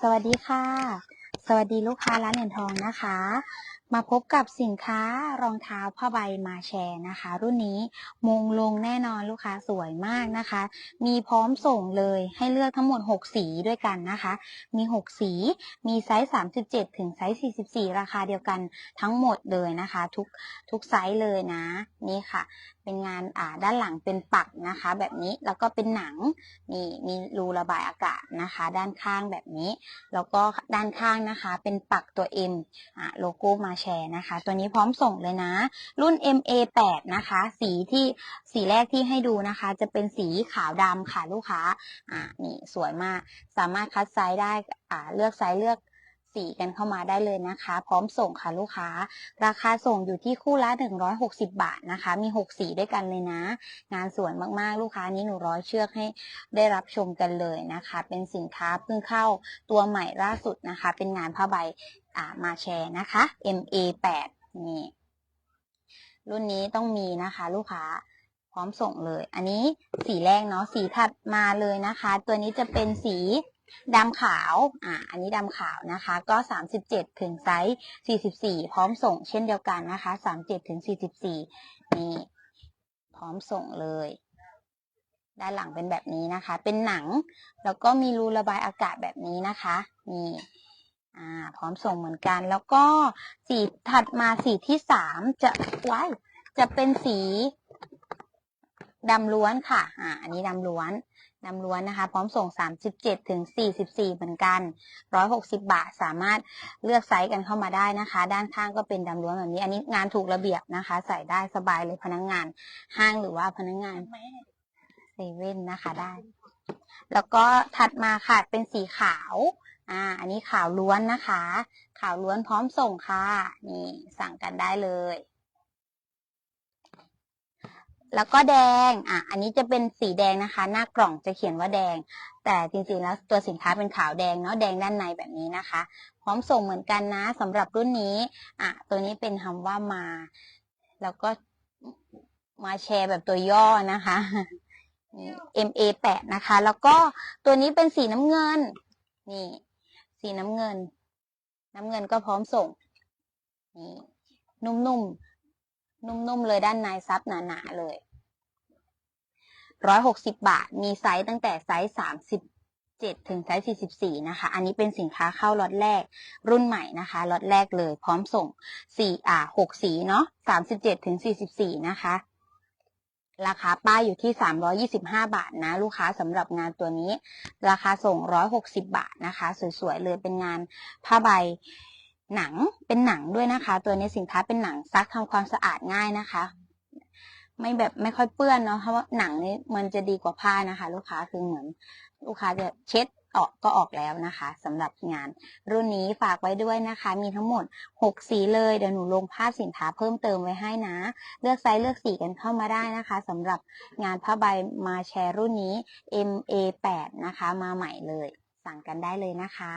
สวัสดีค่ะ สวัสดีลูกค้าร้านเหรียญทองนะคะ มาพบกับสินค้ารองเท้าผ้าใบมาแชร์นะคะ รุ่นนี้มงลงแน่นอนลูกค้าสวยมากนะคะ มีพร้อมส่งเลยให้เลือกทั้งหมด 6 สีด้วยกันนะคะ มี 6 สี มีไซส์ 37 ถึงไซส์ 44 ราคาเดียวกันทั้งหมดเลยนะคะ ทุกทุกไซส์เลยนะ นี่ค่ะ เป็นงานอ่าด้านหลังเป็นปักนะคะ แบบนี้แล้วก็เป็นหนังนี่มีรูระบายอากาศนะคะ ด้านข้างแบบนี้ แล้วก็ด้านข้างนะคะ เป็นปักตัว M อ่าโลโก้มาแชร์นะคะ ตัวนี้พร้อมส่งเลยนะ รุ่น MA8 นะคะ สีที่สีแรกที่ให้ดูนะคะ จะเป็นสีขาวดำค่ะลูกค้า อ่านี่สวยมาก สามารถคัดไซส์ได้ อ่าเลือกไซส์เลือก สีกันเข้ามาได้เลยนะคะ พร้อมส่งค่ะลูกค้า ราคาส่งอยู่ที่คู่ละ 160 บาทนะคะ มี 6 สีด้วยกันเลยนะ งานสวยมากๆ ลูกค้านี้หนูร้อยเชือกให้ได้รับชมกันเลยนะคะ เป็นสินค้าเพิ่งเข้าตัวใหม่ล่าสุดนะคะ เป็นงานผ้าใบอ่ามาแชร์นะคะ MA8 นี่รุ่นนี้ต้องมีนะคะ ลูกค้าพร้อมส่งเลย อันนี้สีแรกเนาะสีถัดมาเลยนะคะ ตัวนี้จะเป็นสี ดำขาว อ่า อันนี้ดำขาวนะคะ ก็ 37 ถึงไซส์ 44 พร้อมส่งเช่นเดียวกันนะคะ 37 ถึง 44 นี่ พร้อมส่งเลย ด้านหลังเป็นแบบนี้นะคะ เป็นหนัง แล้วก็มีรูระบายอากาศแบบนี้นะคะ นี่อ่า พร้อมส่งเหมือนกัน แล้วก็สีถัดมาสีที่สามจะว้ายจะเป็นสีดำล้วนค่ะ อ่า อันนี้ดำล้วน ดำล้วนนะคะ พร้อมส่ง 37 ถึง 44 เหมือนกัน 160 บาท สามารถเลือกไซส์กันเข้ามาได้นะคะ ด้านข้างก็เป็นดำล้วนแบบนี้ อันนี้งานถูกระเบียบนะคะ ใส่ได้สบายเลยพนักงงานห้างหรือว่าพนักงงานเซเว่นนะคะได้ แล้วก็ถัดมาค่ะเป็นสีขาว อ่า อันนี้ขาวล้วนนะคะ ขาวล้วนพร้อมส่งค่ะ นี่สั่งกันได้เลย แล้วก็แดง อะ อันนี้จะเป็นสีแดงนะคะ หน้ากล่องจะเขียนว่าแดง แต่จริงๆแล้วตัวสินค้าเป็นขาวแดงเนาะ แดงด้านในแบบนี้นะคะ พร้อมส่งเหมือนกันนะสำหรับรุ่นนี้ อะ ตัวนี้เป็นคำว่ามา แล้วก็มาแชร์แบบตัวย่อนะคะ MA8 นะคะ แล้วก็ตัวนี้เป็นสีน้ำเงิน นี่ สีน้ำเงิน น้ำเงินก็พร้อมส่ง นี่ นุ่มๆ นุ่มๆเลยด้านในซับหนาๆเลยร้อยหกสิบบาท มีไซส์ตั้งแต่ไซส์สามสิบเจ็ดถึงไซส์สี่สิบสี่นะคะ อันนี้เป็นสินค้าเข้าล็อตแรก รุ่นใหม่นะคะล็อตแรกเลย พร้อมส่งสี่อ่าหกสีเนาะสามสิบเจ็ดถึงสี่สิบสี่นะคะ ราคาป้ายอยู่ที่325บาทนะ ลูกค้าสำหรับงานตัวนี้ ราคาส่ง160บาทนะคะ สวยๆเลยเป็นงานผ้าใบ หนังเป็นหนังด้วยนะคะ ตัวนี้สินค้าเป็นหนังซักทำความสะอาดง่ายนะคะ ไม่แบบไม่ค่อยเปื้อนเนาะเพราะว่าหนังนี้มันจะดีกว่าผ้านะคะ ลูกค้าคือเหมือน ลูกค้าจะเช็ดออกก็ออกแล้วนะคะสำหรับงานรุ่นนี้ฝากไว้ด้วยนะคะ มีทั้งหมด 6 สีเลยเดี๋ยวหนูลงภาพสินค้าเพิ่มเติมไว้ให้นะ เลือกไซส์เลือกสีกันเข้ามาได้นะคะสำหรับงานผ้าใบมาแชร์รุ่นนี้ MA8 นะคะ มาใหม่เลย สั่งกันได้เลยนะคะ